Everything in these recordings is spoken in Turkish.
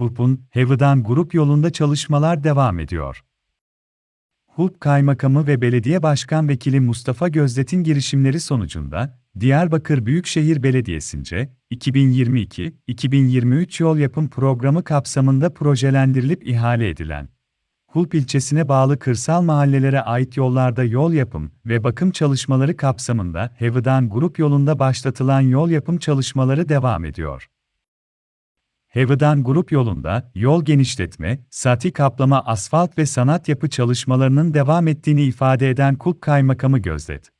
HUP'un Hevi'dan grup yolunda çalışmalar devam ediyor. HUP Kaymakamı ve Belediye Başkan Vekili Mustafa Gözlet'in girişimleri sonucunda, Diyarbakır Büyükşehir Belediyesi'nce 2022-2023 yol yapım programı kapsamında projelendirilip ihale edilen Hulp ilçesine bağlı kırsal mahallelere ait yollarda yol yapım ve bakım çalışmaları kapsamında Hevi'dan grup yolunda başlatılan yol yapım çalışmaları devam ediyor. Hevi'dan grup yolunda yol genişletme, sati kaplama, asfalt ve sanat yapı çalışmalarının devam ettiğini ifade eden Kulp Kaymakamı Gözlet.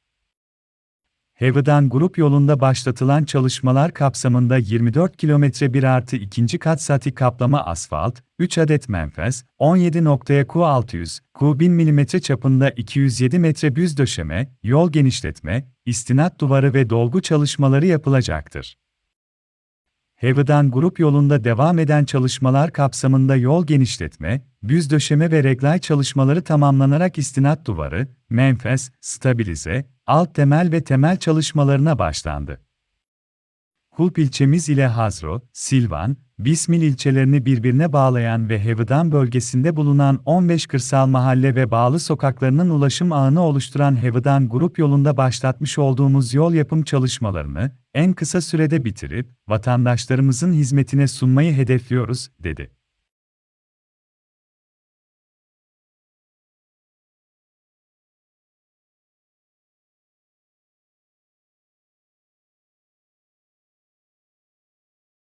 Hevi'dan grup yolunda başlatılan çalışmalar kapsamında 24 kilometre 1 artı 2. kat sati kaplama asfalt, 3 adet menfez, 17 noktaya Q600, Q1000 mm çapında 207 metre büz döşeme, yol genişletme, istinat duvarı ve dolgu çalışmaları yapılacaktır. Hevi'dan grup yolunda devam eden çalışmalar kapsamında yol genişletme, büz döşeme ve reglay çalışmaları tamamlanarak istinat duvarı, menfez, stabilize, alt temel ve temel çalışmalarına başlandı. Hulp ilçemiz ile Hazro, Silvan, Bismil ilçelerini birbirine bağlayan ve Hevidan bölgesinde bulunan 15 kırsal mahalle ve bağlı sokaklarının ulaşım ağını oluşturan Hevidan grup yolunda başlatmış olduğumuz yol yapım çalışmalarını en kısa sürede bitirip vatandaşlarımızın hizmetine sunmayı hedefliyoruz, dedi.